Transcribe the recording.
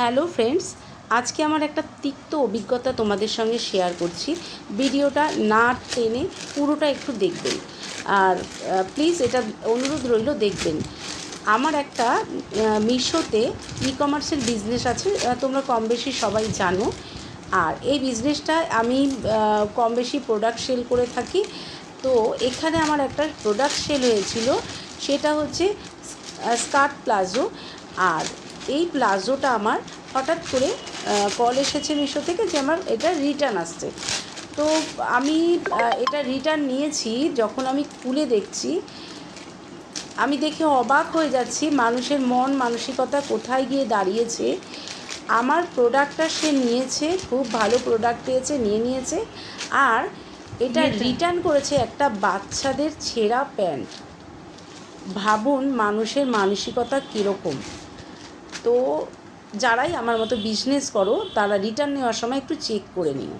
Hello friends, আজকে আমার একটা তিক্ত অভিজ্ঞতা তোমাদের সঙ্গে শেয়ার করছি। ভিডিওটা না টেনে পুরোটা একটু দেখবেন। আর প্লিজ এটা অনুরোধ রইল দেখবেন। আমার একটা মিশোতে ই কমার্সের বিজনেস আছে তোমরা কম বেশি সবাই জানো। আর এই বিজনেসটা আমি কম বেশি প্রোডাক্ট সেল করে থাকি। তো এখানে আমার একটা প্রোডাক্ট সেল হয়েছিল, সেটা হচ্ছে স্কার্ট প্লাজো আর এই প্লাজোটা আমার হঠাৎ করে কল এসেছে মিশো থেকে যে আমার এটা রিটার্ন আসছে। তো আমি এটা রিটার্ন নিয়েছি যখন আমি খুলে দেখছি আমি দেখে অবাক হয়ে যাচ্ছি মানুষের মন মানসিকতা কোথায় গিয়ে দাঁড়িয়েছে। আমার প্রোডাক্টটা সে নিয়েছে খুব ভালো প্রোডাক্ট পেয়েছে নিয়ে নিয়েছে। আর এটা রিটার্ন করেছে একটা বাচ্চাদের ছেঁড়া প্যান্ট। ভাবুন মানুষের মানসিকতা কীরকম। তো যারাই আমার মতো বিজনেস করো তারা রিটার্ন নেওয়ার সময় একটু চেক করে নিও।